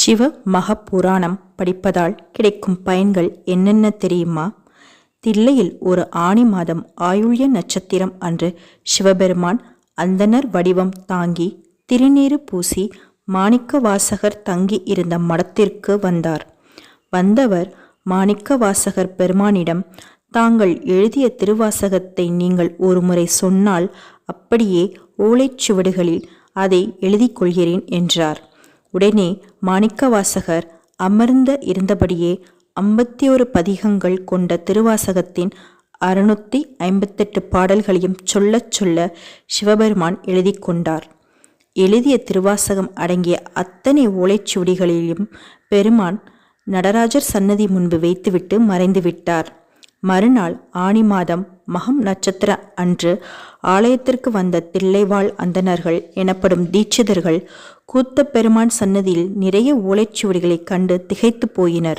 சிவ மகப்புராணம் படிப்பதால் கிடைக்கும் பயன்கள் என்னென்ன தெரியுமா? தில்லையில் ஒரு ஆணி மாதம் ஆயுள்ய நட்சத்திரம் அன்று சிவபெருமான் அந்தணர் வடிவம் தாங்கி திருநீறு பூசி மாணிக்க வாசகர் தங்கி இருந்த மடத்திற்கு வந்தார். வந்தவர் மாணிக்க வாசகர் பெருமானிடம் தாங்கள் எழுதிய திருவாசகத்தை நீங்கள் ஒருமுறை சொன்னால் அப்படியே ஓலைச்சுவடுகளில் அதை எழுதி கொள்கிறேன் என்றார். உடனே மாணிக்கவாசகர் அமர்ந்த இருந்தபடியே ஐம்பத்தி ஒரு பதிகங்கள் கொண்ட திருவாசகத்தின் அறுநூத்தி ஐம்பத்தெட்டு பாடல்களையும் சொல்லச் சொல்ல சிவபெருமான் எழுதி கொண்டார். எழுதிய திருவாசகம் அடங்கிய அத்தனை ஓலைச்சுவடிகளிலும் பெருமான் நடராஜர் சன்னதி முன்பு வைத்துவிட்டு மறைந்துவிட்டார் மறுநாள் ஆணி மாதம் மகம் நட்சத்திர அன்று ஆலயத்திற்கு வந்த தில்லைவாழ் அந்தணர்கள் எனப்படும் தீட்சிதர்கள் கூத்த பெருமான் சன்னதியில் நிறைய ஓலைச்சுவடிகளைக் கண்டு திகைத்து போயினர்.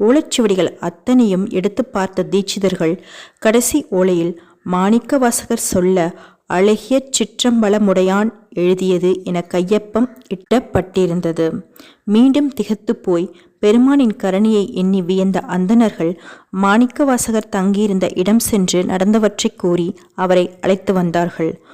ஓலைச்சுவடிகள் அத்தனையும் எடுத்து பார்த்த தீட்சிதர்கள் கடைசி ஓலையில் மாணிக்க வாசகர் சொல்ல அழகிய சிற்றம்பலமுடையான் எழுதியது என கையொப்பம் இட்டப்பட்டிருந்தது. மீண்டும் திகத்து போய் பெருமானின் கரணியை எண்ணி வியந்த அந்தணர்கள் மாணிக்கவாசகர் தங்கியிருந்த இடம் சென்று நடந்தவற்றை கூறி அவரை அழைத்து வந்தார்கள்.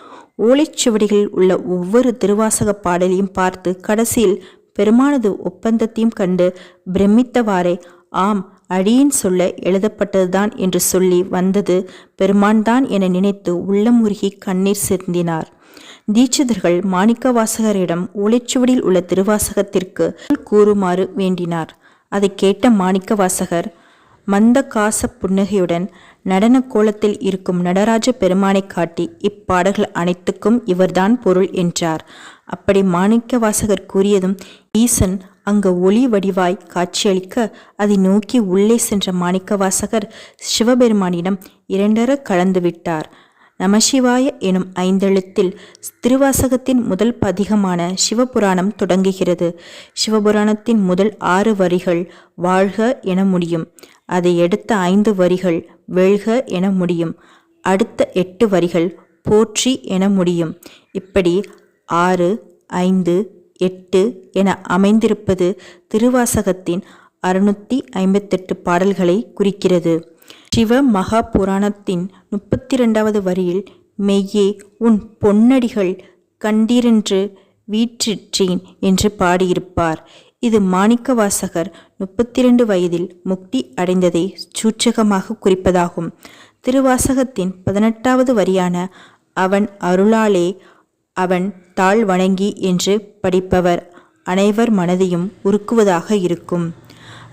ஓலைச்சுவடிகளில் உள்ள ஒவ்வொரு திருவாசக பாடலையும் பார்த்து கடைசியில் பெருமானது ஒப்பந்தத்தையும் கண்டு பிரமித்தவாறே ஆம் அடியின் சொல்ல எழுதப்பட்டதுதான் என்று சொல்லி வந்தது பெருமான்தான் என நினைத்து உள்ளமுருகி கண்ணீர் சிந்தினார். தீட்சிதர்கள் மாணிக்கவாசகரிடம் ஓலைச்சுவடியில் உள்ள திருவாசகத்திற்கு கூறுமாறு வேண்டினார். அதை கேட்ட மாணிக்கவாசகர் மந்த காச புன்னகையுடன் நடன கோலத்தில் இருக்கும் நடராஜ பெருமானை காட்டி இப்பாடல்கள் அனைத்துக்கும் இவர்தான் பொருள் என்றார். அப்படி மாணிக்க வாசகர் கூறியதும் ஈசன் அங்கு ஒளி வடிவாய் காட்சியளிக்க அதை நோக்கி உள்ளே சென்ற மாணிக்க வாசகர் சிவபெருமானிடம் இரண்டர கலந்து விட்டார். நமசிவாய எனும் ஐந்தெழுத்தில் திருவாசகத்தின் முதல் பதிகமான சிவபுராணம் தொடங்குகிறது. சிவபுராணத்தின் முதல் ஆறு வரிகள் வாழ்க என முடியும். அதை எடுத்த ஐந்து வரிகள் வெல்க என முடியும். அடுத்த எட்டு வரிகள் போற்றி என முடியும். இப்படி ஆறு ஐந்து எட்டு என அமைந்திருப்பது திருவாசகத்தின் அறுநூற்றி ஐம்பத்தெட்டு பாடல்களை குறிக்கிறது. சிவ மகா புராணத்தின் முப்பத்தி ரெண்டாவது வரியில் மெய்யே உன் பொன்னடிகள் கண்டிரென்று வீற்றிற்றேன் என்று பாடியிருப்பார். இது மாணிக்கவாசகர் முப்பத்தி ரெண்டு வயதில் முக்தி அடைந்ததை சூச்சகமாக குறிப்பதாகும். திருவாசகத்தின் பதினெட்டாவது வரியான அவன் அருளாலே அவன் தாழ் வணங்கி என்று படிப்பவர் அனைவர் மனதையும் உருக்குவதாக இருக்கும்.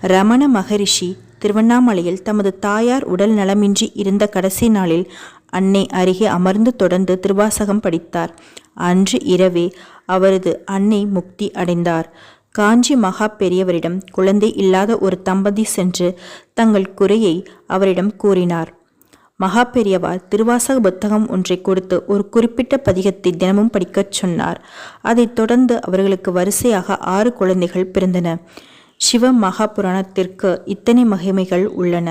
ரமண மகரிஷி திருவண்ணாமலையில் தமது தாயார் உடல் நலமின்றி இருந்த கடைசி நாளில் அன்னை அருகே அமர்ந்து தொடர்ந்து திருவாசகம் படித்தார். அன்று இரவே அவரது அன்னை முக்தி அடைந்தார். காஞ்சி மகா பெரியவரிடம் குழந்தை இல்லாத ஒரு தம்பதி சென்று தங்கள் குறையை அவரிடம் கூறினார். மகா பெரியவார் திருவாசக புத்தகம் ஒன்றை கொடுத்து ஒரு குறிப்பிட்ட பதிகத்தை தினமும் படிக்கச் சொன்னார். அதைத் தொடர்ந்து அவர்களுக்கு வரிசையாக ஆறு குழந்தைகள் பிறந்தன. சிவ மகாபுராணத்திற்கு இத்தனை மகிமைகள் உள்ளன.